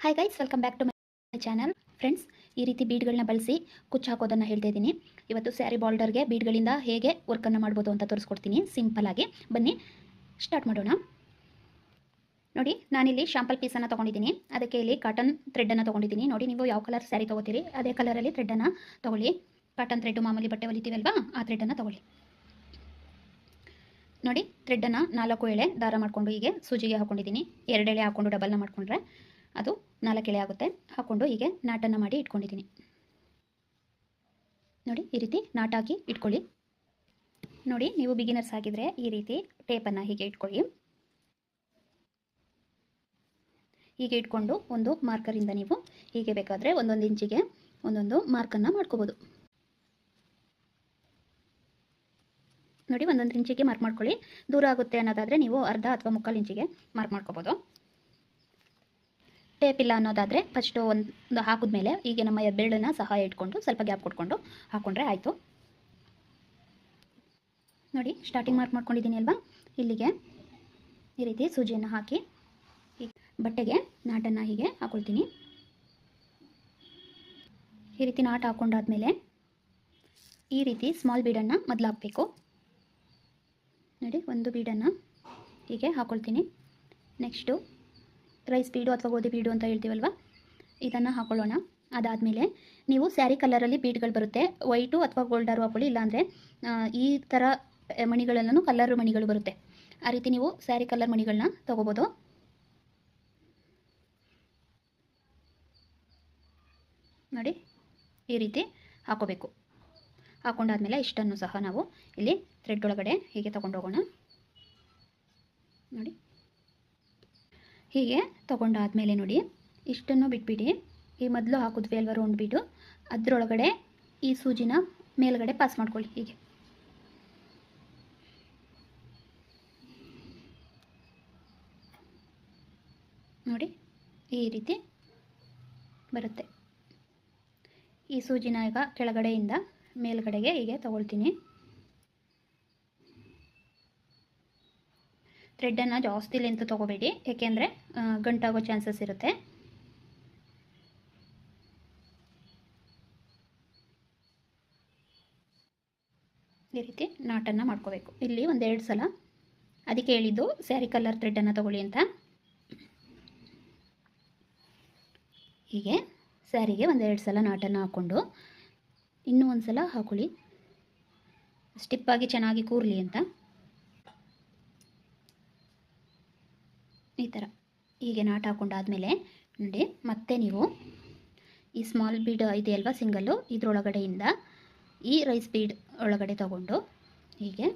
Hi guys welcome back to my channel friends ಈ ರೀತಿ ಬೀಡ್ಗಳನ್ನ ಬಳಸಿ ಕುಚ್ಚು ಹಾಕೋದನ್ನು ಹೇಳ್ತಾ ಇದ್ದೀನಿ. ಇವತ್ತು ಸ್ಯಾರಿ ಬಾರ್ಡರ್ಗೆ ಬೀಡ್ಗಳಿಂದ ಹೇಗೆ ವರ್ಕನ್ನು ಮಾಡ್ಬೋದು ಅಂತ ತೋರಿಸ್ಕೊಡ್ತೀನಿ. ಸಿಂಪಲ್ ಆಗಿ. ಬನ್ನಿ ಸ್ಟಾರ್ಟ್ ಮಾಡೋಣ. ನೋಡಿ, ನಾನಿಲ್ಲಿ ಶಾಂಪಲ್ ಪೀಸನ್ನು ತೊಗೊಂಡಿದ್ದೀನಿ. ಅದಕ್ಕೆ ಇಲ್ಲಿ ಕಾಟನ್ ಥ್ರೆಡ್ಡನ್ನು ತೊಗೊಂಡಿದ್ದೀನಿ. ನೋಡಿ, ನೀವು ಯಾವ ಕಲರ್ ಸ್ಯಾರಿ ತೊಗೋತೀರಿ, ಅದೇ ಕಲರಲ್ಲಿ ಥ್ರೆಡನ್ನು ತೊಗೊಳ್ಳಿ. ಕಾಟನ್ ಥ್ರೆಡ್ ಮಾಮೂಲಿ ಬಟ್ಟೆ ಹೊಲಿತೀವಲ್ವಾ, ಆ ಥ್ರೆಡನ್ನು ತೊಗೊಳ್ಳಿ. ನೋಡಿ ಥ್ರೆಡ್ಡನ್ನು ನಾಲ್ಕು ಎಳೆ ದಾರ ಮಾಡಿಕೊಂಡು ಹೀಗೆ ಸೂಜಿಗೆ ಹಾಕೊಂಡಿದ್ದೀನಿ. ಎರಡು ಎಳೆ ಹಾಕ್ಕೊಂಡು ಡಬಲ್ನ ಮಾಡಿಕೊಂಡ್ರೆ ಅದು ನಾಲ್ಕು ಆಗುತ್ತೆ. ಹಾಕ್ಕೊಂಡು ಹೀಗೆ ನಾಟನ್ನು ಮಾಡಿ ಇಟ್ಕೊಂಡಿದ್ದೀನಿ. ನೋಡಿ, ಈ ರೀತಿ ನಾಟ್ ಹಾಕಿ ಇಟ್ಕೊಳ್ಳಿ. ನೋಡಿ, ನೀವು ಬಿಗಿನರ್ಸ್ ಆಗಿದ್ರೆ ಈ ರೀತಿ ಟೇಪನ್ನು ಹೀಗೆ ಇಟ್ಕೊಳ್ಳಿ. ಹೀಗೆ ಇಟ್ಕೊಂಡು ಒಂದು ಮಾರ್ಕರಿಂದ ನೀವು ಹೀಗೆ ಬೇಕಾದರೆ ಒಂದೊಂದು ಇಂಚಿಗೆ ಒಂದೊಂದು ಮಾರ್ಕನ್ನು ಮಾಡ್ಕೋಬೋದು. ನೋಡಿ, ಒಂದೊಂದು ಇಂಚಿಗೆ ಮಾರ್ಕ್ ಮಾಡ್ಕೊಳ್ಳಿ. ದೂರ ಆಗುತ್ತೆ ಅನ್ನೋದಾದರೆ ನೀವು ಅರ್ಧ ಅಥವಾ ಮುಕ್ಕಾಲು ಇಂಚಿಗೆ ಮಾರ್ಕ್ ಮಾಡ್ಕೋಬೋದು. ಟೇಪ್ ಇಲ್ಲ ಅನ್ನೋದಾದರೆ ಫಸ್ಟು ಒಂದು ಹಾಕಿದ್ಮೇಲೆ ಈಗ ನಮ್ಮ ಬೆರಳನ್ನ ಸಹಾಯ ಇಟ್ಕೊಂಡು ಸ್ವಲ್ಪ ಗ್ಯಾಪ್ ಕೊಟ್ಕೊಂಡು ಹಾಕ್ಕೊಂಡ್ರೆ ಆಯಿತು. ನೋಡಿ ಸ್ಟಾರ್ಟಿಂಗ್ ಮಾರ್ಕ್ ಮಾಡ್ಕೊಂಡಿದ್ದೀನಿ ಅಲ್ವಾ? ಇಲ್ಲಿಗೆ ಈ ರೀತಿ ಸೂಜಿಯನ್ನು ಹಾಕಿ ಬಟ್ಟೆಗೆ ನಾಟನ್ನು ಹೀಗೆ ಹಾಕೊಳ್ತೀನಿ. ಈ ರೀತಿ ನಾಟ್ ಹಾಕ್ಕೊಂಡಾದ್ಮೇಲೆ ಈ ರೀತಿ ಸ್ಮಾಲ್ ಬೀಡನ್ನು ಮೊದಲು ಹಾಕಬೇಕು. ನೋಡಿ, ಒಂದು ಬೀಡನ್ನು ಹೀಗೆ ಹಾಕ್ಕೊಳ್ತೀನಿ ನೆಕ್ಸ್ಟು ರೈಸ್ ಬೀಡು ಅಥವಾ ಗೋಧಿ ಬೀಡು ಅಂತ ಹೇಳ್ತೀವಲ್ವ? ಇದನ್ನು ಹಾಕೊಳ್ಳೋಣ. ಅದಾದಮೇಲೆ ನೀವು ಸ್ಯಾರಿ ಕಲರಲ್ಲಿ ಬೀಡ್ಗಳು ಬರುತ್ತೆ. ವೈಟು ಅಥವಾ ಗೋಲ್ಡರು ಹಾಕೊಳ್ಳಿ, ಇಲ್ಲಾಂದರೆ ಈ ಥರ ಮಣಿಗಳಲ್ಲೂ ಕಲರ್ ಮಣಿಗಳು ಬರುತ್ತೆ. ಆ ರೀತಿ ನೀವು ಸ್ಯಾರಿ ಕಲರ್ ಮಣಿಗಳನ್ನ ತೊಗೋಬೋದು. ನೋಡಿ, ಈ ರೀತಿ ಹಾಕೋಬೇಕು. ಹಾಕೊಂಡಾದ್ಮೇಲೆ ಇಷ್ಟನ್ನು ಸಹ ನಾವು ಇಲ್ಲಿ ಥ್ರೆಡ್ ಒಳಗಡೆ ಹೀಗೆ ತೊಗೊಂಡೋಗೋಣ ನೋಡಿ. ಹೀಗೆ ತೊಗೊಂಡಾದಮೇಲೆ ನೋಡಿ, ಇಷ್ಟನ್ನು ಬಿಟ್ಬಿಡಿ. ಈ ಮೊದಲು ಹಾಕಿದ್ವಿ ಅಲ್ವಾ ರೌಂಡ್ ಬಿಟ್ಟು ಅದರೊಳಗಡೆ ಈ ಸೂಜಿನ ಮೇಲ್ಗಡೆ ಪಾಸ್ ಮಾಡ್ಕೊಳ್ಳಿ ಹೀಗೆ. ನೋಡಿ, ಈ ರೀತಿ ಬರುತ್ತೆ. ಈ ಸೂಜಿನ ಈಗ ಕೆಳಗಡೆಯಿಂದ ಮೇಲ್ಗಡೆಗೆ ಹೀಗೆ ತಗೊಳ್ತೀನಿ. ಥ್ರೆಡ್ಡನ್ನು ಜಾಸ್ತಿ ಲೆಂತ್ ತೊಗೋಬೇಡಿ. ಏಕೆಂದರೆ ಗಂಟಾಗೋ ಚಾನ್ಸಸ್ ಇರುತ್ತೆ. ಈ ರೀತಿ ನಾಟನ್ನು ಮಾಡ್ಕೋಬೇಕು. ಇಲ್ಲಿ ಒಂದೆರಡು ಸಲ. ಅದಕ್ಕೆ ಹೇಳಿದ್ದು ಸ್ಯಾರಿ ಕಲರ್ ಥ್ರೆಡ್ಡನ್ನು ತಗೊಳ್ಳಿ ಅಂತ. ಹೀಗೆ ಸ್ಯಾರಿಗೆ ಒಂದೆರಡು ಸಲ ನಾಟನ್ನು ಹಾಕ್ಕೊಂಡು, ಇನ್ನೂ ಒಂದು ಸಲ ಹಾಕೊಳ್ಳಿ. ಸ್ಟಿಪ್ಪಾಗಿ ಚೆನ್ನಾಗಿ ಕೂರಲಿ ಅಂತ. ಈ ಥರ ಹೀಗೆ ನಾಟ್ ಹಾಕೊಂಡಾದ್ಮೇಲೆ ನೋಡಿ, ಮತ್ತೆ ನೀವು ಈ ಸ್ಮಾಲ್ ಬೀಡ್ ಇದೆಯಲ್ವಾ ಸಿಂಗಲ್ಲು ಇದರೊಳಗಡೆಯಿಂದ ಈ ರೈಸ್ ಬೀಡ್ ಒಳಗಡೆ ತಗೊಂಡು ಹೀಗೆ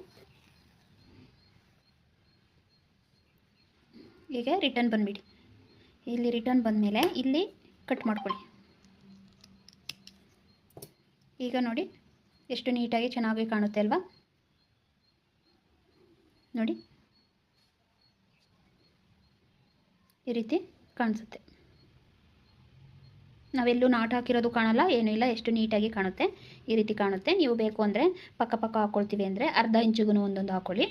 ಹೀಗೆ ರಿಟರ್ನ್ ಬಂದುಬಿಡಿ. ಇಲ್ಲಿ ರಿಟರ್ನ್ ಬಂದಮೇಲೆ ಇಲ್ಲಿ ಕಟ್ ಮಾಡ್ಕೊಳ್ಳಿ. ಈಗ ನೋಡಿ, ಎಷ್ಟು ನೀಟಾಗಿ ಚೆನ್ನಾಗಿ ಕಾಣುತ್ತೆ ಅಲ್ವಾ? ನೋಡಿ. ಈ ರೀತಿ ಕಾಣಿಸುತ್ತೆ. ನಾವೆಲ್ಲೂ ನಾಟ್ ಹಾಕಿರೋದು ಕಾಣಲ್ಲ, ಏನೂ ಇಲ್ಲ, ಎಷ್ಟು ನೀಟಾಗಿ ಕಾಣುತ್ತೆ, ಈ ರೀತಿ ಕಾಣುತ್ತೆ. ನೀವು ಬೇಕು ಅಂದರೆ ಪಕ್ಕ ಪಕ್ಕ ಹಾಕ್ಕೊಳ್ತೀವಿ ಅಂದರೆ ಅರ್ಧ ಇಂಚಿಗೂ ಒಂದೊಂದು ಹಾಕೊಳ್ಳಿ.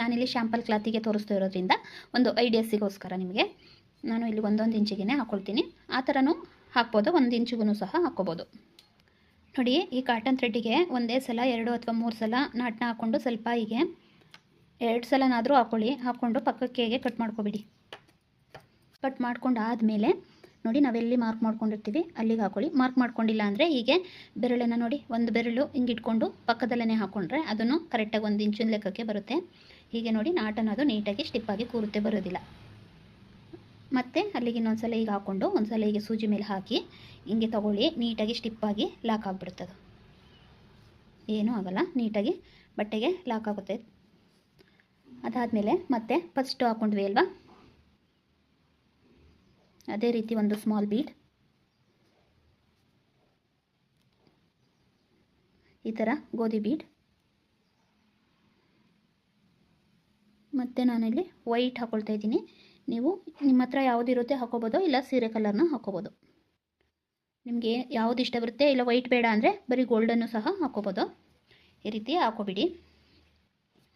ನಾನಿಲ್ಲಿ ಶ್ಯಾಂಪಲ್ ಕ್ಲಾತಿಗೆ ತೋರಿಸ್ತಾ ಇರೋದ್ರಿಂದ ಒಂದು ಐಡಿಯಾಸಿಗೋಸ್ಕರ ನಿಮಗೆ. ನಾನು ಇಲ್ಲಿ ಒಂದೊಂದು ಇಂಚಿಗೆ ಹಾಕ್ಕೊಳ್ತೀನಿ ಆ ಥರನೂ ಹಾಕ್ಬೋದು, ಒಂದು ಇಂಚಿಗೂ ಸಹ ಹಾಕ್ಕೋಬೋದು. ನೋಡಿ, ಈ ಕಾಟನ್ ಥ್ರೆಡ್ಡಿಗೆ ಒಂದೇ ಸಲ, ಎರಡು ಅಥವಾ ಮೂರು ಸಲ ನಾಟನ್ನ ಹಾಕ್ಕೊಂಡು ಸ್ವಲ್ಪ ಹೀಗೆ, ಎರಡು ಸಲನಾದರೂ ಹಾಕ್ಕೊಳ್ಳಿ ಹಾಕ್ಕೊಂಡು ಪಕ್ಕಕ್ಕೆ ಕಟ್ ಮಾಡ್ಕೊಬಿಡಿ. ಕಟ್ ಮಾಡ್ಕೊಂಡು ಆದಮೇಲೆ ನೋಡಿ ನಾವೆಲ್ಲಿ ಮಾರ್ಕ್ ಮಾಡ್ಕೊಂಡಿರ್ತೀವಿ, ಅಲ್ಲಿಗೆ ಹಾಕೊಳ್ಳಿ. ಮಾರ್ಕ್ ಮಾಡ್ಕೊಂಡಿಲ್ಲ ಅಂದರೆ ಹೀಗೆ ಬೆರಳನ್ನು ನೋಡಿ, ಒಂದು ಬೆರಳು ಹಿಂಗೆ ಇಟ್ಕೊಂಡು ಪಕ್ಕದಲ್ಲೇ ಹಾಕ್ಕೊಂಡ್ರೆ ಅದನ್ನು ಕರೆಕ್ಟಾಗಿ ಒಂದು ಇಂಚಿನ ಲೆಕ್ಕಕ್ಕೆ ಬರುತ್ತೆ. ಹೀಗೆ ನೋಡಿ ನಾಟ್ ಅದು ನೀಟಾಗಿ ಸ್ಟಿಪ್ಪಾಗಿ ಕೂರುತ್ತೆ ಬರೋದಿಲ್ಲ. ಮತ್ತು ಅಲ್ಲಿಗೆ ಇನ್ನೊಂದು ಸಲ ಈಗ ಹಾಕ್ಕೊಂಡು ಒಂದು ಸಲ ಹೀಗೆ ಸೂಜಿ ಮೇಲೆ ಹಾಕಿ ಹಿಂಗೆ ತೊಗೊಳ್ಳಿ ನೀಟಾಗಿ ಸ್ಟಿಪ್ಪಾಗಿ ಲಾಕ್ ಆಗಿಬಿಡ್ತದೆ ಏನೂ ಆಗಲ್ಲ ನೀಟಾಗಿ ಬಟ್ಟೆಗೆ ಲಾಕ್ ಆಗುತ್ತೆ. ಅದಾದಮೇಲೆ ಮತ್ತೆ ಫಸ್ಟು ಹಾಕ್ಕೊಂಡ್ವಿ ಅಲ್ವಾ? ಅದೇ ರೀತಿ ಒಂದು ಸ್ಮಾಲ್ ಬೀಡ್ ಈ ಥರ ಗೋಧಿ ಬೀಡ್ ಮತ್ತು ನಾನಿಲ್ಲಿ ವೈಟ್ ಹಾಕ್ಕೊಳ್ತಾ ಇದ್ದೀನಿ. ನೀವು ನಿಮ್ಮ ಹತ್ರ ಯಾವುದಿರುತ್ತೆ ಹಾಕೋಬೋದು, ಇಲ್ಲ ಸೀರೆ ಕಲರ್ನ ಹಾಕೋಬೋದು. ನಿಮಗೆ ಯಾವುದು ಇಷ್ಟ ಬರುತ್ತೆ, ಇಲ್ಲ ವೈಟ್ ಬೇಡ ಅಂದರೆ ಬರೀ ಗೋಲ್ಡನ್ನು ಸಹ ಹಾಕೋಬೋದು. ಈ ರೀತಿ ಹಾಕೋಬಿಡಿ.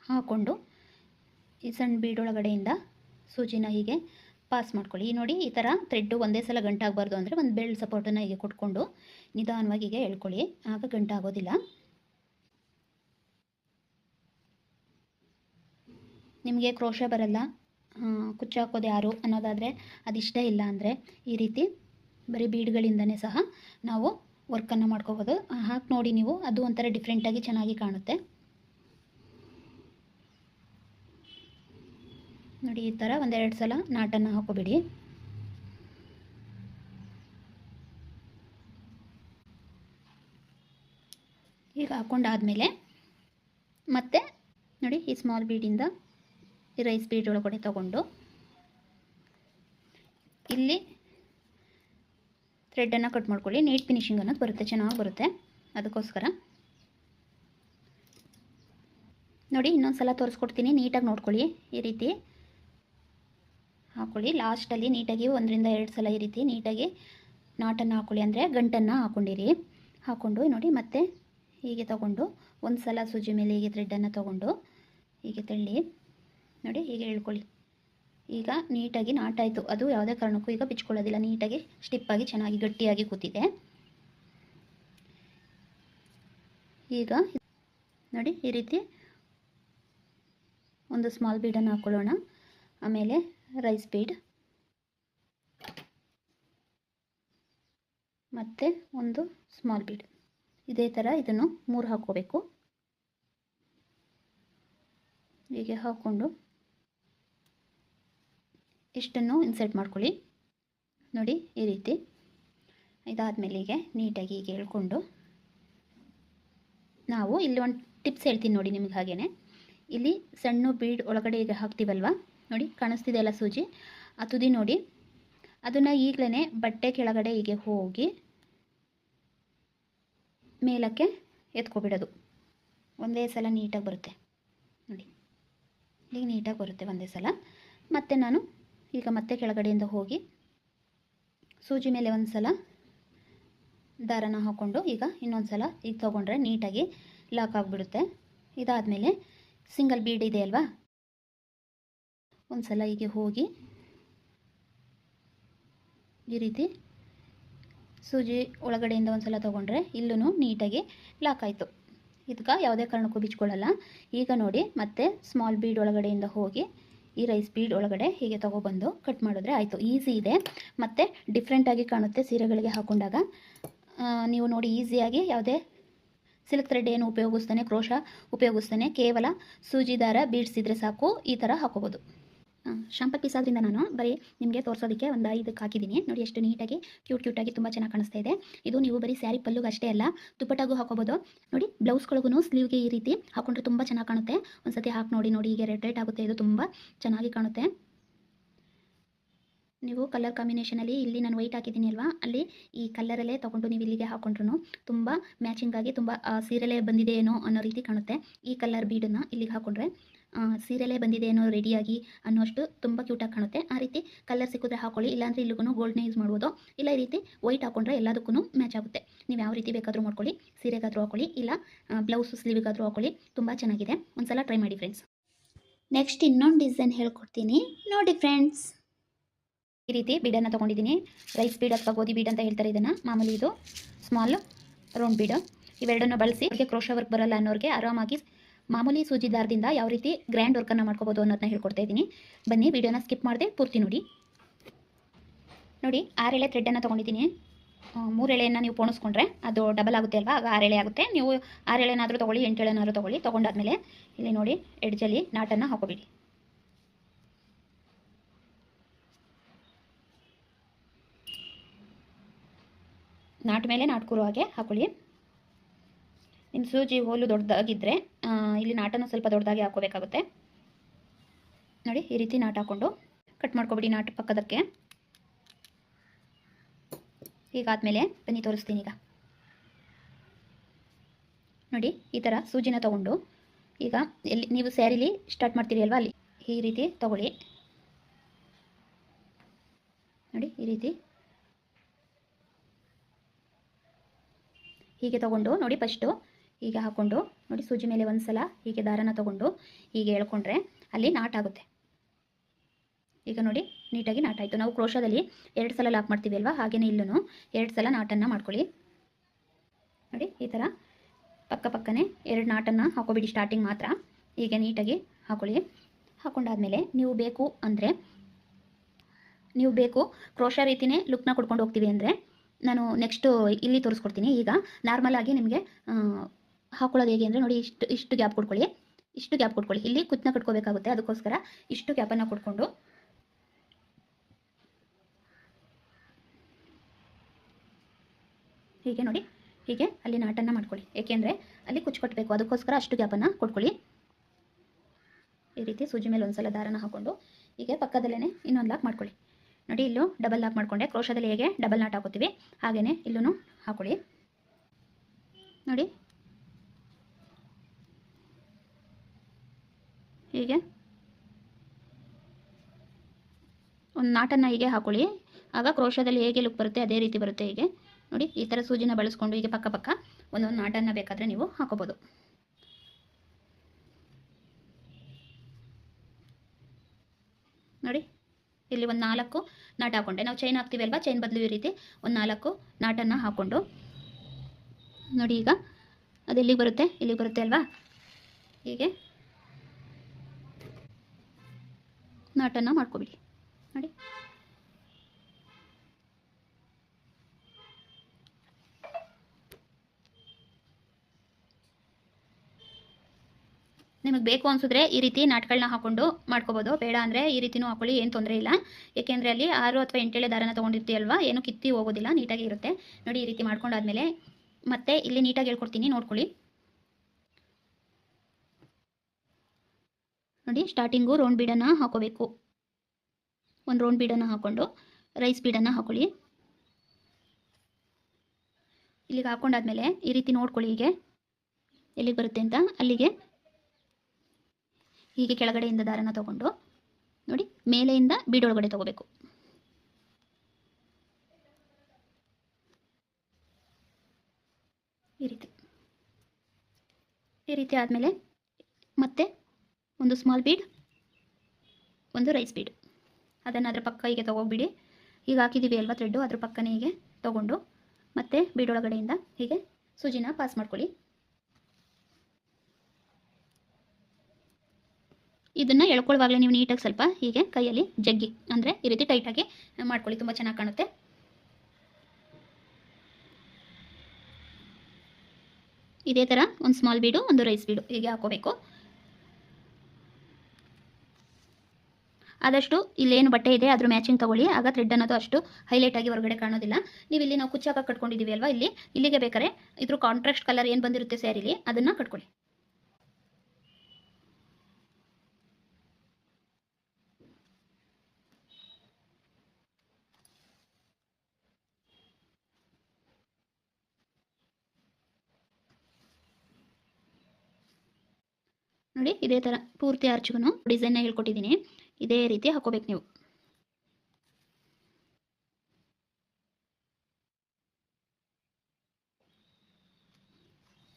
ಹಾಕ್ಕೊಂಡು ಈ ಸಣ್ಣ ಬೀಡೊಳಗಡೆಯಿಂದ ಸೂಜಿನ ಹೀಗೆ ಪಾಸ್ ಮಾಡ್ಕೊಳ್ಳಿ. ನೋಡಿ ಈ ಥರ ಥ್ರೆಡ್ಡು ಒಂದೇ ಸಲ ಗಂಟಾಗಬಾರ್ದು ಅಂದರೆ ಒಂದು ಬೆಲ್ಟ್ ಸಪೋರ್ಟನ್ನು ಹೀಗೆ ಕೊಟ್ಕೊಂಡು ನಿಧಾನವಾಗಿ ಹೀಗೆ ಎಳ್ಕೊಳ್ಳಿ ಆಗ ಗಂಟಾಗೋದಿಲ್ಲ. ನಿಮಗೆ ಕ್ರೋಶ ಬರಲ್ಲ? ಕುಚ್ಚು ಹಾಕೋದು ಯಾರು ಅನ್ನೋದಾದರೆ ಅದಿಷ್ಟ ಇಲ್ಲ ಅಂದರೆ ಈ ರೀತಿ ಬರೀ ಬೀಡ್ಗಳಿಂದನೇ ಸಹ ನಾವು ವರ್ಕನ್ನು ಮಾಡ್ಕೋಬೋದು. ಹಾಕಿ ನೋಡಿ ನೀವು. ಅದು ಒಂಥರ ಡಿಫ್ರೆಂಟಾಗಿ ಚೆನ್ನಾಗಿ ಕಾಣುತ್ತೆ. ನೋಡಿ, ಈ ಥರ ಒಂದೆರಡು ಸಲ ನಾಟನ್ನು ಹಾಕೋಬಿಡಿ ಈಗ ಹಾಕೊಂಡಾದಮೇಲೆ ಮತ್ತೆ ನೋಡಿ, ಈ ಸ್ಮಾಲ್ ಬೀಡಿಂದ ಈ ರೈಸ್ ಬೀಡ್ ಒಳಗಡೆ ತಗೊಂಡು ಇಲ್ಲಿ ಥ್ರೆಡನ್ನು ಕಟ್ ಮಾಡ್ಕೊಳ್ಳಿ. ನೀಟ್ ಫಿನಿಶಿಂಗ್ ಅನ್ನೋದು ಬರುತ್ತೆ, ಚೆನ್ನಾಗಿ ಬರುತ್ತೆ ಅದಕ್ಕೋಸ್ಕರ. ನೋಡಿ ಇನ್ನೊಂದು ಸಲ ತೋರಿಸ್ಕೊಡ್ತೀನಿ ನೀಟಾಗಿ ನೋಡ್ಕೊಳ್ಳಿ ಈ ರೀತಿ. ಹಾಕ್ಕೊಳ್ಳಿ ಲಾಸ್ಟಲ್ಲಿ ನೀಟಾಗಿ ಒಂದರಿಂದ ಎರಡು ಸಲ ಈ ರೀತಿ ನೀಟಾಗಿ ನಾಟನ್ನು ಹಾಕ್ಕೊಳ್ಳಿ ಅಂದರೆ ಗಂಟನ್ನು ಹಾಕ್ಕೊಂಡಿರಿ ಹಾಕ್ಕೊಂಡು ನೋಡಿ, ಮತ್ತೆ ಹೀಗೆ ತಗೊಂಡು ಒಂದು ಸಲ ಸೂಜಿ ಮೇಲೆ ಹೀಗೆ ಥ್ರೆಡ್ಡನ್ನು ತಗೊಂಡು ಹೀಗೆ ತಳ್ಳಿ. ನೋಡಿ, ಹೀಗೆ ಹೇಳ್ಕೊಳ್ಳಿ. ಈಗ ನೀಟಾಗಿ ನಾಟಾಯಿತು ಅದು ಯಾವುದೇ ಕಾರಣಕ್ಕೂ ಈಗ ಬಿಚ್ಕೊಳ್ಳೋದಿಲ್ಲ. ನೀಟಾಗಿ ಸ್ಟಿಪ್ಪಾಗಿ ಚೆನ್ನಾಗಿ, ಗಟ್ಟಿಯಾಗಿ ಕೂತಿದೆ. ಈಗ ನೋಡಿ, ಈ ರೀತಿ ಒಂದು ಸ್ಮಾಲ್ ಬೀಡನ್ನು ಹಾಕ್ಕೊಳ್ಳೋಣ ಆಮೇಲೆ ರೈಸ್ ಬೀಡ್ ಮತ್ತು ಒಂದು ಸ್ಮಾಲ್ ಬೀಡ್ ಇದೇ ಥರ ಇದನ್ನು ಮೂರು ಹಾಕ್ಕೋಬೇಕು. ಹೀಗೆ ಹಾಕ್ಕೊಂಡು ಇಷ್ಟನ್ನು ಇನ್ಸರ್ಟ್ ಮಾಡ್ಕೊಳ್ಳಿ. ನೋಡಿ, ಈ ರೀತಿ. ಇದಾದಮೇಲೆ ಹೀಗೆ ನೀಟಾಗಿ ಹೀಗೆ ಹೇಳ್ಕೊಂಡು ನಾವು ಇಲ್ಲಿ ಒಂದು ಟಿಪ್ಸ್ ಹೇಳ್ತೀನಿ ನೋಡಿ ನಿಮಗೆ ಹಾಗೇ ಇಲ್ಲಿ ಸಣ್ಣ ಬೀಡ್ ಒಳಗಡೆ ಈಗ ಹಾಕ್ತೀವಲ್ವ? ನೋಡಿ, ಕಾಣಿಸ್ತಿದೆ ಅಲ್ಲ ಸೂಜಿ? ಆ ತುದಿ ನೋಡಿ. ಅದನ್ನು ಈಗಲೇ ಬಟ್ಟೆ ಕೆಳಗಡೆ ಹೀಗೆ ಹೋಗಿ ಮೇಲಕ್ಕೆ ಎತ್ಕೊಬಿಡೋದು. ಒಂದೇ ಸಲ ನೀಟಾಗಿ ಬರುತ್ತೆ. ನೋಡಿ, ಈಗ ನೀಟಾಗಿ ಬರುತ್ತೆ ಒಂದೇ ಸಲ. ಮತ್ತು ನಾನು ಈಗ ಮತ್ತೆ ಕೆಳಗಡೆಯಿಂದ ಹೋಗಿ ಸೂಜಿ ಮೇಲೆ ಒಂದು ಸಲ ದಾರನ ಹಾಕ್ಕೊಂಡು ಈಗ ಇನ್ನೊಂದು ಸಲ ಈಗ ತೊಗೊಂಡ್ರೆ ನೀಟಾಗಿ ಲಾಕ್ ಆಗಿಬಿಡುತ್ತೆ. ಇದಾದಮೇಲೆ ಸಿಂಗಲ್ ಬೀಡ್ ಇದೆ ಅಲ್ವಾ? ಒಂದು ಸಲ ಹೀಗೆ ಹೋಗಿ ಈ ರೀತಿ ಸೂಜಿ ಒಳಗಡೆಯಿಂದ ಒಂದು ಸಲ ತೊಗೊಂಡ್ರೆ ಇಲ್ಲೂ ನೀಟಾಗಿ ಲಾಕ್ ಆಯಿತು. ಇದಕ್ಕೆ ಯಾವುದೇ ಕಾರಣಕ್ಕೂ ಬಿಚ್ಕೊಳ್ಳಲ್ಲ. ಈಗ ನೋಡಿ, ಮತ್ತೆ ಸ್ಮಾಲ್ ಬೀಡ್ ಒಳಗಡೆಯಿಂದ ಹೋಗಿ ಈ ರೈಸ್ ಬೀಡ್ ಒಳಗಡೆ ಹೀಗೆ ತೊಗೊಬಂದು ಕಟ್ ಮಾಡಿದ್ರೆ ಆಯಿತು. ಈಸಿ ಇದೆ. ಮತ್ತು ಡಿಫ್ರೆಂಟಾಗಿ ಕಾಣುತ್ತೆ ಸೀರೆಗಳಿಗೆ ಹಾಕೊಂಡಾಗ. ನೀವು ನೋಡಿ ಈಸಿಯಾಗಿ ಯಾವುದೇ ಸಿಲ್ಕ್ ಥ್ರೆಡ್ ಏನು ಉಪಯೋಗಿಸ್ತಾನೆ, ಕ್ರೋಶ ಉಪಯೋಗಿಸ್ತಾನೆ, ಕೇವಲ ಸೂಜಿದಾರ ಬೀಡ್ಸಿದ್ರೆ ಸಾಕು, ಈ ಥರ ಹಾಕೋಬೋದು. ಶಾಂಪಲ್ ಪೀಸ್ ಆದ್ರಿಂದ ನಾನು ಬರೀ ನಿಮಗೆ ತೋರಿಸೋದಕ್ಕೆ ಒಂದು ಐದಕ್ಕೆ ಹಾಕಿದ್ದೀನಿ ನೋಡಿ ಎಷ್ಟು ನೀಟಾಗಿ ಕ್ಯೂಟ್ ಕ್ಯೂಟಾಗಿ ತುಂಬ ಚೆನ್ನಾಗಿ ಕಾಣಿಸ್ತಾ ಇದೆ. ಇದು ನೀವು ಬರೀ ಸ್ಯಾರಿ ಪಲ್ಲುಗೆ ಅಷ್ಟೇ ಅಲ್ಲ, ದುಪ್ಪಟ್ಟಾಗೂ ಹಾಕೋಬೋದು ನೋಡಿ ಬ್ಲೌಸ್ಗಳಿಗೂ ಸ್ಲೀವ್ಗೆ ಈ ರೀತಿ ಹಾಕೊಂಡ್ರೆ ತುಂಬ ಚೆನ್ನಾಗಿ ಕಾಣುತ್ತೆ. ಒಂದ್ಸತಿ ಹಾಕಿ ನೋಡಿ ನೋಡಿ ಈಗ ರೆಡ್ ರೆಡ್ ಆಗುತ್ತೆ. ಇದು ತುಂಬ ಚೆನ್ನಾಗಿ ಕಾಣುತ್ತೆ. ನೀವು ಕಲರ್ ಕಾಂಬಿನೇಷನಲ್ಲಿ ಇಲ್ಲಿ ನಾನು ವೈಟ್ ಹಾಕಿದ್ದೀನಿ ಅಲ್ವಾ? ಅಲ್ಲಿ ಈ ಕಲರಲ್ಲೇ ತೊಗೊಂಡು ನೀವು ಇಲ್ಲಿಗೆ ಹಾಕೊಂಡ್ರು ತುಂಬ ಮ್ಯಾಚಿಂಗ್ ಆಗಿ ತುಂಬ ಸೀರೆಲೇ ಬಂದಿದೆ ಏನೋ ಅನ್ನೋ ರೀತಿ ಕಾಣುತ್ತೆ. ಈ ಕಲರ್ ಬೀಡನ್ನು ಇಲ್ಲಿಗೆ ಹಾಕೊಂಡ್ರೆ ಸೀರೆಲೇ ಬಂದಿದೆ ಏನೋ ರೆಡಿಯಾಗಿ ಅನ್ನೋಷ್ಟು ತುಂಬ ಕ್ಯೂಟಾಗಿ ಕಾಣುತ್ತೆ. ಆ ರೀತಿ ಕಲರ್ ಸಿಕ್ಕಿದ್ರೆ ಹಾಕೊಳ್ಳಿ, ಇಲ್ಲಾಂದರೆ ಇಲ್ಲಿಗೂ ಗೋಲ್ಡ್ನೇ ಯೂಸ್ ಮಾಡ್ಬೋದು. ಇಲ್ಲ ಈ ರೀತಿ ವೈಟ್ ಹಾಕೊಂಡ್ರೆ ಎಲ್ಲದಕ್ಕೂ ಮ್ಯಾಚ್ ಆಗುತ್ತೆ. ನೀವು ಯಾವ ರೀತಿ ಬೇಕಾದರೂ ಮಾಡ್ಕೊಳ್ಳಿ, ಸೀರೆಗಾದರೂ ಹಾಕೊಳ್ಳಿ, ಇಲ್ಲ ಬ್ಲೌಸ್ ಸ್ಲೀವಿಗಾದರೂ ಹಾಕೊಳ್ಳಿ, ತುಂಬ ಚೆನ್ನಾಗಿದೆ. ಒಂದ್ಸಲ ಟ್ರೈ ಮಾಡಿ ಫ್ರೆಂಡ್ಸ್ ನೆಕ್ಸ್ಟ್ ಇನ್ನೊಂದು ಡಿಸೈನ್ ಹೇಳ್ಕೊಡ್ತೀನಿ. ನೋಡಿ ಫ್ರೆಂಡ್ಸ್ ಈ ರೀತಿ ಬೀಡನ್ನು ತೊಗೊಂಡಿದ್ದೀನಿ. ರೈಸ್ ಬೀಡ್ ಅಥವಾ ಗೋಧಿ ಬೀಡ್ ಅಂತ ಹೇಳ್ತಾರೆ ಇದನ್ನು. ಮಾಮೂಲಿ ಇದು ಸ್ಮಾಲ್ ರೌಂಡ್ ಬೀಡ್ ಇವೆರಡನ್ನು ಬಳಸಿ, ಅವ್ರಿಗೆ ಕ್ರೋಶ ವರ್ಕ್ ಬರಲ್ಲ ಅನ್ನೋರಿಗೆ ಆರಾಮಾಗಿ ಮಾಮೂಲಿ ಸೂಜಿದಾರದಿಂದ ಯಾವ ರೀತಿ ಗ್ರ್ಯಾಂಡ್ ವರ್ಕನ್ನು ಮಾಡ್ಕೋಬೋದು ಅನ್ನೋದನ್ನ ಹೇಳ್ಕೊಡ್ತಾ ಇದ್ದೀನಿ. ಬನ್ನಿ, ವಿಡಿಯೋನ ಸ್ಕಿಪ್ ಮಾಡದೆ ಪೂರ್ತಿ ನೋಡಿ. ನೋಡಿ ಆರೆಳೆ ಥ್ರೆಡ್ಡನ್ನು ತೊಗೊಂಡಿದ್ದೀನಿ. ಮೂರೆಳೆಯನ್ನು ನೀವು ಪೋಣಿಸ್ಕೊಂಡ್ರೆ ಅದು ಡಬಲ್ ಆಗುತ್ತೆ ಅಲ್ವಾ? ಆಗ ಆರೆಳೆ ಆಗುತ್ತೆ. ನೀವು ಆರೆಳೆನಾದರೂ ತೊಗೊಳ್ಳಿ, ಎಂಟು ಎಳೆನಾದರೂ ತೊಗೊಳ್ಳಿ, ತೊಗೊಂಡಾದ್ಮೇಲೆ ಇಲ್ಲಿ ನೋಡಿ ಎಡ್ಜಲ್ಲಿ ನಾಟನ್ನು ಹಾಕೋಬಿಡಿ. ನಾಟ್ ಮೇಲೆ ನಾಟ್ಕೂರು ಹಾಗೆ ಹಾಕೊಳ್ಳಿ. ನಿಮ್ಮ ಸೂಜಿ ಹೋಲು ದೊಡ್ಡದಾಗಿದ್ದರೆ ಇಲ್ಲಿ ನಾಟನೂ ಸ್ವಲ್ಪ ದೊಡ್ಡದಾಗಿ ಹಾಕೋಬೇಕಾಗುತ್ತೆ. ನೋಡಿ, ಈ ರೀತಿ ನಾಟ ಹಾಕ್ಕೊಂಡು ಕಟ್ ಮಾಡ್ಕೊಬಿಡಿ ನಾಟ ಪಕ್ಕದಕ್ಕೆ. ಹೀಗಾದಮೇಲೆ ಬನ್ನಿ ತೋರಿಸ್ತೀನಿ ಈಗ. ನೋಡಿ, ಈ ಥರ ಸೂಜಿನ ತಗೊಂಡು, ಈಗ ಎಲ್ಲಿ, ನೀವು ಸ್ಯಾರಿಲಿ ಸ್ಟಾರ್ಟ್ ಮಾಡ್ತೀರಿ ಅಲ್ವಾ ಅಲ್ಲಿ ಈ ರೀತಿ ತಗೊಳ್ಳಿ. ನೋಡಿ, ಈ ರೀತಿ. ಹೀಗೆ ತಗೊಂಡು, ನೋಡಿ ಫಸ್ಟು ಹೀಗೆ ಹಾಕ್ಕೊಂಡು ನೋಡಿ ಸೂಜಿ ಮೇಲೆ ಒಂದು ಸಲ ಹೀಗೆ ದಾರನ ತಗೊಂಡು ಹೀಗೆ ಎಳ್ಕೊಂಡ್ರೆ ಅಲ್ಲಿ ನಾಟ್ ಆಗುತ್ತೆ. ಈಗ ನೋಡಿ ನೀಟಾಗಿ ನಾಟಾಯಿತು ನಾವು ಕ್ರೋಶದಲ್ಲಿ ಎರಡು ಸಲ ಲಾಕ್ ಮಾಡ್ತೀವಿ ಅಲ್ವಾ? ಹಾಗೆಯೇ ಇಲ್ಲೂ ಎರಡು ಸಲ ನಾಟನ್ನು ಮಾಡ್ಕೊಳ್ಳಿ. ನೋಡಿ ಈ ಥರ ಪಕ್ಕ ಪಕ್ಕನೆ ಎರಡು ನಾಟನ್ನು ಹಾಕೋಬಿಡಿ ಸ್ಟಾರ್ಟಿಂಗ್ ಮಾತ್ರ. ಹೀಗೆ ನೀಟಾಗಿ ಹಾಕೊಳ್ಳಿ. ಹಾಕೊಂಡಾದ್ಮೇಲೆ ನೀವು ಬೇಕು ಅಂದರೆ ನೀವು ಬೇಕು ಕ್ರೋಶ ರೀತಿನೇ ಲುಕ್ನ ಕೊಡ್ಕೊಂಡು ಹೋಗ್ತೀವಿ ಅಂದರೆ ನಾನು ನೆಕ್ಸ್ಟು ಇಲ್ಲಿ ತೋರಿಸ್ಕೊಡ್ತೀನಿ. ಈಗ ನಾರ್ಮಲ್ ಆಗಿ ನಿಮಗೆ ಹಾಕೊಳ್ಳೋದು ಹೇಗೆ ಅಂದರೆ ನೋಡಿ, ಇಷ್ಟು ಇಷ್ಟು ಗ್ಯಾಪ್ ಕೊಡ್ಕೊಳ್ಳಿ ಇಷ್ಟು ಗ್ಯಾಪ್ ಕೊಡ್ಕೊಳ್ಳಿ ಇಲ್ಲಿ ಕುತ್ತನ ಕಟ್ಕೋಬೇಕಾಗುತ್ತೆ. ಅದಕ್ಕೋಸ್ಕರ ಇಷ್ಟು ಗ್ಯಾಪನ್ನು ಕೊಟ್ಕೊಂಡು ಹೀಗೆ ನೋಡಿ, ಹೀಗೆ ಅಲ್ಲಿ ನಾಟನ್ನು ಮಾಡ್ಕೊಳ್ಳಿ. ಏಕೆಂದರೆ ಅಲ್ಲಿ ಕುಚ್ಚು ಕಟ್ಟಬೇಕು ಅದಕ್ಕೋಸ್ಕರ ಅಷ್ಟು ಗ್ಯಾಪನ್ನು ಕೊಟ್ಕೊಳ್ಳಿ. ಈ ರೀತಿ ಸೂಜಿ ಮೇಲೆ ಒಂದ್ಸಲ ದಾರನ ಹಾಕೊಂಡು ಹೀಗೆ ಪಕ್ಕದಲ್ಲೇ ಇನ್ನೊಂದು ಲಾಕ್ ಮಾಡ್ಕೊಳ್ಳಿ. ನೋಡಿ, ಇಲ್ಲೂ ಡಬಲ್ ಲಾಕ್ ಮಾಡ್ಕೊಂಡೆ. ಕ್ರೋಶದಲ್ಲಿ ಹೇಗೆ ಡಬಲ್ ನಾಟ್ ಹಾಕೋತೀವಿ ಹಾಗೆಯೇ ಇಲ್ಲೂ ಹಾಕೊಳ್ಳಿ. ನೋಡಿ ಹೀಗೆ. ಒಂದು ನಾಟನ್ನು ಹೀಗೆ ಹಾಕೊಳ್ಳಿ. ಆಗ ಕ್ರೋಶದಲ್ಲಿ ಹೇಗೆ ಲುಕ್ ಬರುತ್ತೆ ಅದೇ ರೀತಿ ಬರುತ್ತೆ ಹೀಗೆ. ನೋಡಿ, ಈ ಥರ ಸೂಜಿನ ಬಳಸ್ಕೊಂಡು ಹೀಗೆ ಪಕ್ಕ ಪಕ್ಕ ಒಂದೊಂದು ನಾಟನ್ನು ಬೇಕಾದರೆ ನೀವು ಹಾಕೋಬೋದು. ನೋಡಿ, ಇಲ್ಲಿ ಒಂದು ನಾಲ್ಕು ನಾಟ ಹಾಕೊಂಡೆ. ನಾವು ಚೈನ್ ಹಾಕ್ತೀವಿ ಅಲ್ವಾ? ಚೈನ್ ಬದಲು ಈ ರೀತಿ ಒಂದು ನಾಲ್ಕು ನಾಟನ್ನು ಹಾಕ್ಕೊಂಡು ನೋಡಿ ಈಗ, ಅದು ಎಲ್ಲಿಗೆ ಬರುತ್ತೆ? ಇಲ್ಲಿಗೆ ಬರುತ್ತೆ ಅಲ್ವಾ? ಹೀಗೆ. ನಾಟನ್ನು ಮಾಡ್ಕೊಬಿಡಿ. ನೋಡಿ. ನಿಮಗೆ ಬೇಕು ಅನ್ಸಿದ್ರೆ ಈ ರೀತಿ ನಾಟ್ಗಳನ್ನ ಹಾಕೊಂಡು ಮಾಡ್ಕೋಬೋದು. ಬೇಡ ಅಂದರೆ ಈ ರೀತಿನೂ ಹಾಕೊಳ್ಳಿ, ಏನು ತೊಂದರೆ ಇಲ್ಲ. ಏಕೆಂದರೆ ಅಲ್ಲಿ ಆರು ಅಥವಾ ಎಂಟೇಳೆ ದಾರನ ತೊಗೊಂಡಿರ್ತೀಯಲ್ವಾ, ಏನು ಕಿತ್ತಿ ಹೋಗೋದಿಲ್ಲ, ನೀಟಾಗಿ ಇರುತ್ತೆ. ನೋಡಿ ಈ ರೀತಿ ಮಾಡ್ಕೊಂಡಾದ್ಮೇಲೆ ಮತ್ತೆ ಇಲ್ಲಿ ನೀಟಾಗಿ ಹೇಳ್ಕೊಡ್ತೀನಿ, ನೋಡ್ಕೊಳ್ಳಿ. ನೋಡಿ ಸ್ಟಾರ್ಟಿಂಗು ರೌಂಡ್ ಬೀಡನ್ನ ಹಾಕೋಬೇಕು. ಒಂದು ರೌಂಡ್ ಬೀಡನ್ನ ಹಾಕ್ಕೊಂಡು ರೈಸ್ ಬೀಡನ್ನು ಹಾಕೊಳ್ಳಿ. ಇಲ್ಲಿಗೆ ಹಾಕೊಂಡಾದ್ಮೇಲೆ ಈ ರೀತಿ ನೋಡ್ಕೊಳ್ಳಿ ಹೀಗೆ. ಎಲ್ಲಿಗೆ ಬರುತ್ತೆ ಅಂತ? ಅಲ್ಲಿಗೆ. ಹೀಗೆ ಕೆಳಗಡೆಯಿಂದ ದಾರನ ತಗೊಂಡು ನೋಡಿ, ಮೇಲೆಯಿಂದ ಬೀಡೊಳಗಡೆ ತಗೋಬೇಕು. ಈ ರೀತಿ. ಈ ರೀತಿ ಆದಮೇಲೆ ಮತ್ತೆ ಒಂದು ಸ್ಮಾಲ್ ಬೀಡ್ ಒಂದು ರೈಸ್ ಬೀಡ್ ಅದನ್ನು ಅದರ ಪಕ್ಕ ಹೀಗೆ ತಗೋಬಿಡಿ ಈಗ ಹಾಕಿದ್ದೀವಿ ಅಲ್ವಾ ಥ್ರೆಡ್ಡು ಅದ್ರ ಪಕ್ಕನೇ ಹೀಗೆ ತೊಗೊಂಡು ಮತ್ತೆ ಬೀಡೊಳಗಡೆಯಿಂದ ಹೀಗೆ ಸೂಜಿನ ಪಾಸ್ ಮಾಡ್ಕೊಳ್ಳಿ. ಇದನ್ನು ಎಳ್ಕೊಳ್ಳುವಾಗಲೇ ನೀವು ನೀಟಾಗಿ ಸ್ವಲ್ಪ ಹೀಗೆ ಕೈಯಲ್ಲಿ ಜಗ್ಗಿ, ಅಂದರೆ ಈ ರೀತಿ ಟೈಟಾಗಿ ಮಾಡ್ಕೊಳ್ಳಿ. ತುಂಬ ಚೆನ್ನಾಗಿ ಕಾಣುತ್ತೆ. ಇದೇ ಥರ ಒಂದು ಸ್ಮಾಲ್ ಬೀಡು ಒಂದು ರೈಸ್ ಬೀಡು ಹೀಗೆ ಹಾಕೋಬೇಕು. ಆದಷ್ಟು ಇಲ್ಲೇನು ಬಟ್ಟೆ ಇದೆ, ಅದ್ರ ಮ್ಯಾಚಿಂಗ್ ತಗೊಳ್ಳಿ. ಆಗ ಥ್ರೆಡ್ ಅನ್ನೋದು ಅಷ್ಟು ಹೈಲೈಟ್ ಆಗಿ ಹೊರಗಡೆ ಕಾಣೋದಿಲ್ಲ. ನೀವು ಇಲ್ಲಿ ನಾವು ಕುಚ್ಚಾಕ ಕಟ್ಕೊಂಡಿದ್ದೀವಿ ಅಲ್ವಾ ಇಲ್ಲಿ? ಇಲ್ಲಿಗೆ ಬೇಕಾದ್ರೆ ಇದ್ರ ಕಾಂಟ್ರಾಸ್ಟ್ ಕಲರ್ ಏನು ಬಂದಿರುತ್ತೆ ಸ್ಯಾರಿಲಿ ಅದನ್ನು ಕಟ್ಕೊಳ್ಳಿ. ನೋಡಿ, ಇದೇ ಥರ ಪೂರ್ತಿ ಆರ್ಚ್ಗೂ ಡಿಸೈನ್ನ ಹೇಳ್ಕೊಟ್ಟಿದ್ದೀನಿ. ಇದೇ ರೀತಿ ಹಾಕೋಬೇಕು ನೀವು.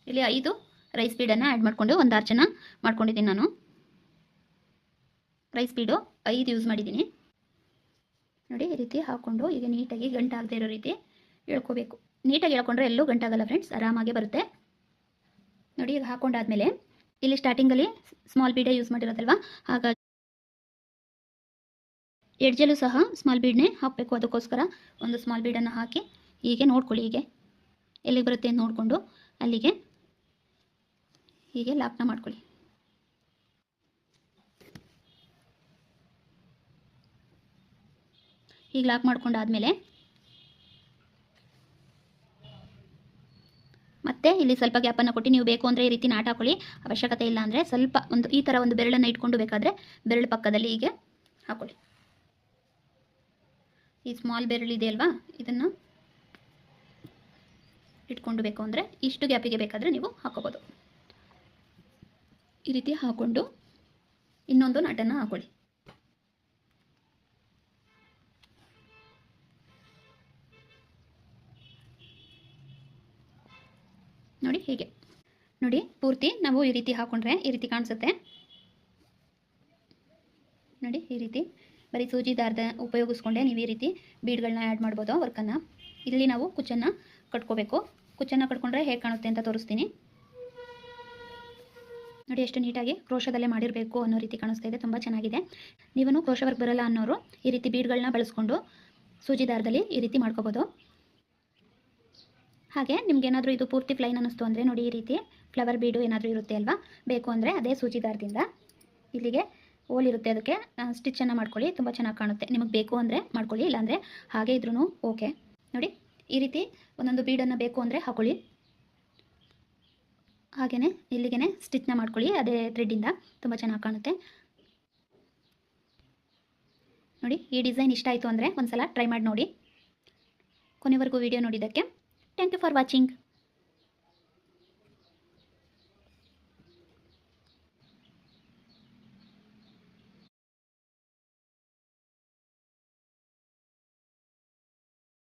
ಇಲ್ಲಿ ಐದು ರೈಸ್ ಬೀಡನ್ನು ಆ್ಯಡ್ ಮಾಡಿಕೊಂಡು ಒಂದು ಜನ ಮಾಡ್ಕೊಂಡಿದ್ದೀನಿ ನಾನು. ರೈಸ್ ಬೀಡು ಐದು ಯೂಸ್ ಮಾಡಿದ್ದೀನಿ. ನೋಡಿ, ಈ ರೀತಿ ಹಾಕ್ಕೊಂಡು ಈಗ ನೀಟಾಗಿ ಗಂಟಾಗದೆ ಇರೋ ರೀತಿ ಎಳ್ಕೋಬೇಕು. ನೀಟಾಗಿ ಹೇಳ್ಕೊಂಡ್ರೆ ಎಲ್ಲೂ ಗಂಟಾಗಲ್ಲ ಫ್ರೆಂಡ್ಸ್ ಆರಾಮಾಗೆ ಬರುತ್ತೆ. ನೋಡಿ, ಈಗ ಹಾಕೊಂಡಾದ್ಮೇಲೆ ಇಲ್ಲಿ ಸ್ಟಾರ್ಟಿಂಗಲ್ಲಿ ಸ್ಮಾಲ್ ಬೀಡೇ ಯೂಸ್ ಮಾಡಿರೋದಲ್ವಾ ಹಾಗಾಗಿ ಎಡ್ಜಲ್ಲೂ ಸಹ ಸ್ಮಾಲ್ ಬೀಡ್ನೇ ಹಾಕಬೇಕು ಅದಕ್ಕೋಸ್ಕರ. ಒಂದು ಸ್ಮಾಲ್ ಬೀಡನ್ನು ಹಾಕಿ ಹೀಗೆ ನೋಡ್ಕೊಳ್ಳಿ ಹೀಗೆ. ಎಲ್ಲಿಗೆ ಬರುತ್ತೆ ಅಂತ ನೋಡಿಕೊಂಡು ಅಲ್ಲಿಗೆ ಹೀಗೆ ಲಾಕ್ನ ಮಾಡ್ಕೊಳ್ಳಿ. ಹೀಗೆ ಲಾಕ್ ಮಾಡ್ಕೊಂಡಾದ್ಮೇಲೆ ಮತ್ತೆ ಇಲ್ಲಿ ಸ್ವಲ್ಪ ಗ್ಯಾಪನ್ನು ಕೊಟ್ಟು ನೀವು ಬೇಕು ಅಂದರೆ ಈ ರೀತಿ ನಾಟ್ ಹಾಕೊಳ್ಳಿ. ಅವಶ್ಯಕತೆ ಇಲ್ಲ ಅಂದರೆ ಸ್ವಲ್ಪ ಒಂದು ಈ ಥರ ಒಂದು ಬೆರಳನ್ನು ಇಟ್ಕೊಂಡು ಬೇಕಾದರೆ ಬೆರಳು ಪಕ್ಕದಲ್ಲಿ ಹೀಗೆ ಹಾಕೊಳ್ಳಿ. ಈ ಸ್ಮಾಲ್ ಬೆರಳು ಇದೆ ಅಲ್ವಾ? ಇದನ್ನು ಇಟ್ಕೊಂಡು ಬೇಕು ಅಂದರೆ ಇಷ್ಟು ಗ್ಯಾಪಿಗೆ ಬೇಕಾದರೆ ನೀವು ಹಾಕೋಬೋದು. ಈ ರೀತಿ ಹಾಕ್ಕೊಂಡು ಇನ್ನೊಂದು ನಟನ್ನು ಹಾಕೊಳ್ಳಿ. ನೋಡಿ ಹೀಗೆ. ನೋಡಿ, ಪೂರ್ತಿ ನಾವು ಈ ರೀತಿ ಹಾಕೊಂಡ್ರೆ ಈ ರೀತಿ ಕಾಣಿಸುತ್ತೆ. ನೋಡಿ, ಈ ರೀತಿ ಬರೀ ಸೂಜಿ ದಾರದ ಉಪಯೋಗಿಸ್ಕೊಂಡೆ ನೀವು ಈ ರೀತಿ ಬೀಡ್ಗಳನ್ನ ಆ್ಯಡ್ ಮಾಡ್ಬೋದು ವರ್ಕನ್ನು ಇಲ್ಲಿ ನಾವು ಕುಚ್ಚನ್ನು ಕಟ್ಕೋಬೇಕು. ಕುಚ್ಚನ್ನು ಕಟ್ಕೊಂಡ್ರೆ ಹೇಗೆ ಕಾಣುತ್ತೆ ಅಂತ ತೋರಿಸ್ತೀನಿ. ನೋಡಿ ಎಷ್ಟು ನೀಟಾಗಿ ಕ್ರೋಶದಲ್ಲೇ ಮಾಡಿರಬೇಕು ಅನ್ನೋ ರೀತಿ ಕಾಣಿಸ್ತಾ ಇದೆ, ತುಂಬ ಚೆನ್ನಾಗಿದೆ. ನೀವೂ ಕ್ರೋಶ ವರ್ಕ್ ಬರಲ್ಲ ಅನ್ನೋರು ಈ ರೀತಿ ಬೀಡ್ಗಳನ್ನ ಬಳಸ್ಕೊಂಡು ಸೂಜಿ ದಾರದಲ್ಲಿ ಈ ರೀತಿ ಮಾಡ್ಕೋಬೋದು. ಹಾಗೆ ನಿಮ್ಗೆ ಏನಾದರೂ ಇದು ಪೂರ್ತಿ ಪ್ಲೈನ್ ಅನ್ನಿಸ್ತು ಅಂದರೆ ನೋಡಿ ಈ ರೀತಿ ಫ್ಲವರ್ ಬೀಡು ಏನಾದರೂ ಇರುತ್ತೆ ಅಲ್ವಾ? ಬೇಕು ಅಂದರೆ ಅದೇ ಸೂಜಿ ದಾರದಿಂದ ಇಲ್ಲಿಗೆ ಓಲ್ ಇರುತ್ತೆ ಅದಕ್ಕೆ ಸ್ಟಿಚ್ಚನ್ನು ಮಾಡ್ಕೊಳ್ಳಿ, ತುಂಬ ಚೆನ್ನಾಗಿ ಕಾಣುತ್ತೆ. ನಿಮಗೆ ಬೇಕು ಅಂದರೆ ಮಾಡ್ಕೊಳ್ಳಿ, ಇಲ್ಲಾಂದರೆ ಹಾಗೆ ಇದ್ರೂ ಓಕೆ. ನೋಡಿ, ಈ ರೀತಿ ಒಂದೊಂದು ಬೀಡನ್ನು ಬೇಕು ಅಂದರೆ ಹಾಕೊಳ್ಳಿ. ಹಾಗೆಯೇ ಇಲ್ಲಿಗೆ ಸ್ಟಿಚ್ನ ಮಾಡ್ಕೊಳ್ಳಿ, ಅದೇ ಥ್ರೆಡ್ಡಿಂದ ತುಂಬ ಚೆನ್ನಾಗಿ ಕಾಣುತ್ತೆ. ನೋಡಿ, ಈ ಡಿಸೈನ್ ಇಷ್ಟ ಆಯಿತು ಅಂದರೆ ಒಂದ್ಸಲ ಟ್ರೈ ಮಾಡಿ ನೋಡಿ. ಕೊನೆವರೆಗೂ ವಿಡಿಯೋ ನೋಡಿದ್ದಕ್ಕೆ ಥ್ಯಾಂಕ್ ಯು ಫಾರ್ ವಾಚಿಂಗ್